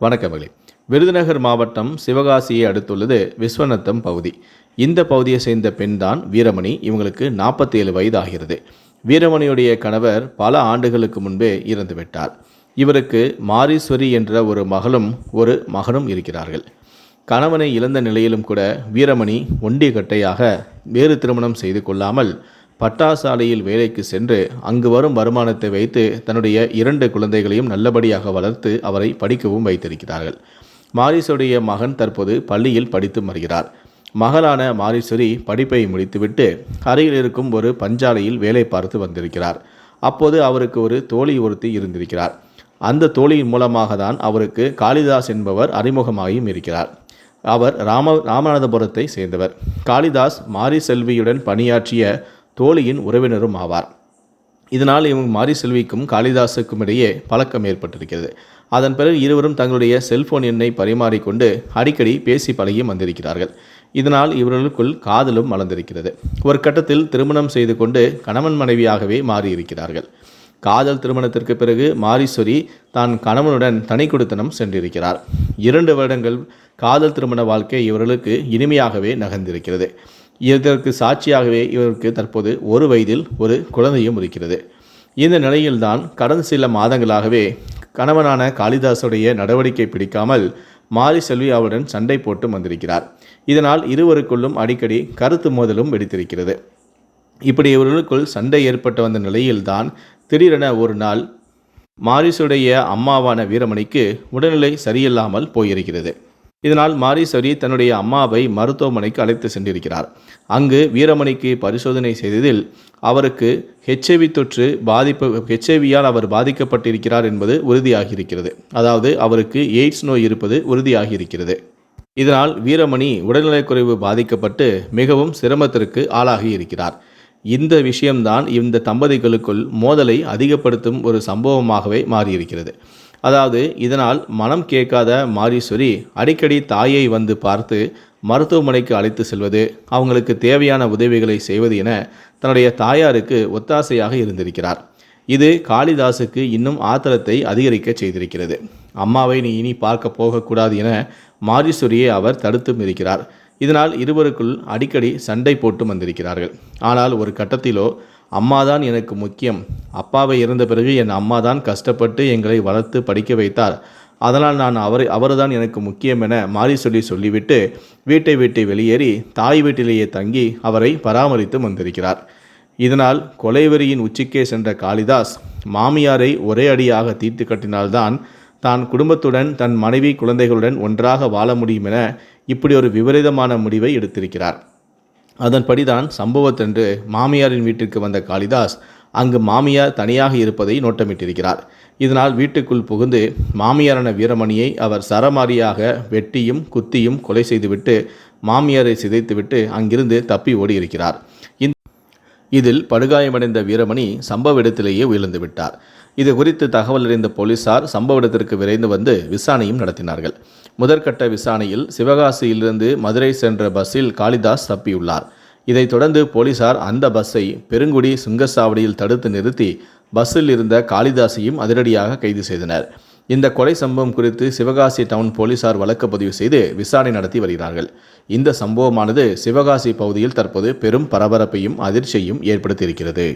வணக்கமகளே விருதுநகர் மாவட்டம் சிவகாசியை அடுத்துள்ளது விஸ்வநத்தம் பகுதி. இந்த பகுதியை சேர்ந்த பெண்தான் வீரமணி. இவங்களுக்கு நாற்பத்தேழு வயது ஆகிறது வீரமணியுடைய கணவர் பல ஆண்டுகளுக்கு முன்பே இறந்துவிட்டார் இவருக்கு மாரீஸ்வரி என்ற ஒரு மகளும் ஒரு மகனும் இருக்கிறார்கள். கணவனை இழந்த நிலையிலும் கூட வீரமணி ஒண்டிய கட்டையாக வேறு திருமணம் செய்து கொள்ளாமல் பட்டாசாலையில் வேலைக்கு சென்று அங்கு வரும் வருமானத்தை வைத்து தன்னுடைய இரண்டு குழந்தைகளையும் நல்லபடியாக வளர்த்து அவரை படிக்கவும் வைத்திருக்கிறார்கள். மாரிசுடைய மகன் தற்போது பள்ளியில் படித்து வருகிறார். மகளான மாரீஸ்வரி படிப்பை முடித்துவிட்டு அருகில் இருக்கும் ஒரு பஞ்சாலையில் வேலை பார்த்து வந்திருக்கிறார். அப்போது அவருக்கு ஒரு தோழி ஒருத்தி இருந்திருக்கிறார். அந்த தோழியின் மூலமாக தான் அவருக்கு காளிதாஸ் என்பவர் அறிமுகமாகியும் இருக்கிறார். அவர் ராம ராமநாதபுரத்தை சேர்ந்தவர். காளிதாஸ் மாரி செல்வியுடன் பணியாற்றிய தோழியின் உறவினரும் ஆவார். இதனால் இவங்க மாரி செல்விக்கும் காளிதாசுக்கும் இடையே பழக்கம் ஏற்பட்டிருக்கிறது. அதன் பிறகு இருவரும் தங்களுடைய செல்போன் எண்ணை பரிமாறிக்கொண்டு அடிக்கடி பேசி பழகியும் வந்திருக்கிறார்கள். இதனால் இவர்களுக்குள் காதலும் வளர்ந்திருக்கிறது. ஒரு கட்டத்தில் திருமணம் செய்து கொண்டு கணவன் மனைவியாகவே மாறியிருக்கிறார்கள். காதல் திருமணத்திற்கு பிறகு மாரீஸ்வரி தான் கணவனுடன் தனி குடித்தனம் சென்றிருக்கிறார். இரண்டு வருடங்கள் காதல் திருமண வாழ்க்கை இவர்களுக்கு இனிமையாகவே நகர்ந்திருக்கிறது. இதற்கு சாட்சியாகவே இவருக்கு தற்போது ஒரு வயதில் ஒரு குழந்தையும் இருக்கிறது. இந்த நிலையில்தான் கடந்த சில மாதங்களாகவே கணவனான காளிதாசுடைய நடவடிக்கை பிடிக்காமல் மாரி செல்வி அவருடன் சண்டை போட்டு வந்திருக்கிறார். இதனால் இருவருக்குள்ளும் அடிக்கடி கருத்து மோதலும் வெடித்திருக்கிறது. இப்படி இவர்களுக்குள் சண்டை ஏற்பட்டு வந்த நிலையில்தான் திடீரென ஒரு நாள் மாரிசுடைய அம்மாவான வீரமணிக்கு உடல்நிலை சரியில்லாமல் போயிருக்கிறது. இதனால் மாரீஸ்வரி தன்னுடைய அம்மாவை மருத்துவமனைக்கு அழைத்து சென்றிருக்கிறார். அங்கு வீரமணிக்கு பரிசோதனை செய்ததில் அவருக்கு ஹெச்ஐவி தொற்று பாதிப்பு ஹெச்ஐவியால் அவர் பாதிக்கப்பட்டிருக்கிறார் என்பது உறுதியாகியிருக்கிறது. அதாவது அவருக்கு எய்ட்ஸ் நோய் இருப்பது உறுதியாகியிருக்கிறது. இதனால் வீரமணி உடல்நலக்குறைவு பாதிக்கப்பட்டு மிகவும் சிரமத்திற்கு ஆளாகி இருக்கிறார் இந்த விஷயம்தான் இந்த தம்பதிகளுக்குள் மோதலை அதிகப்படுத்தும் ஒரு சம்பவமாகவே மாறியிருக்கிறது. அதாவது இதனால் மனம் கேட்காத மாரீஸ்வரி அடிக்கடி தாயை வந்து பார்த்து மருத்துவமனைக்கு அழைத்து செல்வது அவங்களுக்கு தேவையான உதவிகளை செய்வது என தன்னுடைய தாயாருக்கு ஒத்தாசையாக இருந்திருக்கிறார். இது காளிதாசுக்கு இன்னும் ஆத்திரத்தை அதிகரிக்க செய்திருக்கிறது. அம்மாவை நீ இனி பார்க்க போகக்கூடாது என மாரீஸ்வரியை அவர் தடுத்தும் இருக்கிறார். இதனால் இருவருக்குள் அடிக்கடி சண்டை போட்டு வந்திருக்கிறார்கள். ஆனால் ஒரு கட்டத்திலோ அம்மாதான் எனக்கு முக்கியம். அப்பாவை இறந்த பிறகு என் அம்மா தான் கஷ்டப்பட்டு எங்களை வளர்த்து படிக்க வைத்தார். அதனால் நான் அவரை அவர்தான் எனக்கு முக்கியம் என மாறி சொல்லி சொல்லிவிட்டு வீட்டை விட்டு வெளியேறி தாய் வீட்டிலேயே தங்கி அவரை பராமரித்து வந்திருக்கிறார். இதனால் கொலைவெறியின் உச்சிக்கே சென்ற காளிதாஸ் மாமியாரை ஒரே அடியாக தீர்த்து கட்டினால்தான் தான் குடும்பத்துடன் தன் மனைவி குழந்தைகளுடன் ஒன்றாக வாழ முடியும் என இப்படி ஒரு விபரீதமான முடிவை எடுத்திருக்கிறார். அதன்படிதான் சம்பவத்தன்று மாமியாரின் வீட்டிற்கு வந்த காளிதாஸ் அங்கு மாமியார் தனியாக இருப்பதை நோட்டமிட்டிருக்கிறார். இதனால் வீட்டுக்குள் புகுந்து மாமியாரான வீரமணியை அவர் சரமாரியாக வெட்டியும் குத்தியும் கொலை செய்துவிட்டு மாமியாரை சிதைத்துவிட்டு அங்கிருந்து தப்பி ஓடியிருக்கிறார். இந்த இதில் படுகாயமடைந்த வீரமணி சம்பவ இடத்திலேயே உயிர்ந்து விட்டார் இது குறித்து தகவல் அறிந்த போலீசார் சம்பவ இடத்திற்கு விரைந்து வந்து விசாரணையும் நடத்தினார்கள். முதற்கட்ட விசாரணையில் சிவகாசியிலிருந்து மதுரை சென்ற பஸ்ஸில் காளிதாஸ் தப்பியுள்ளார். இதைத் தொடர்ந்து போலீசார் அந்த பஸ்ஸை பெருங்குடி சுங்கசாவடியில் தடுத்து நிறுத்தி பஸ்ஸில் இருந்த காளிதாசையும் அதிரடியாக கைது செய்தனர். இந்த கொலை சம்பவம் குறித்து சிவகாசி டவுன் போலீசார் வழக்கு பதிவு செய்து விசாரணை நடத்தி வருகிறார்கள். இந்த சம்பவமானது சிவகாசி பகுதியில் தற்போது பெரும் பரபரப்பையும் அதிர்ச்சியையும் ஏற்படுத்தியிருக்கிறது.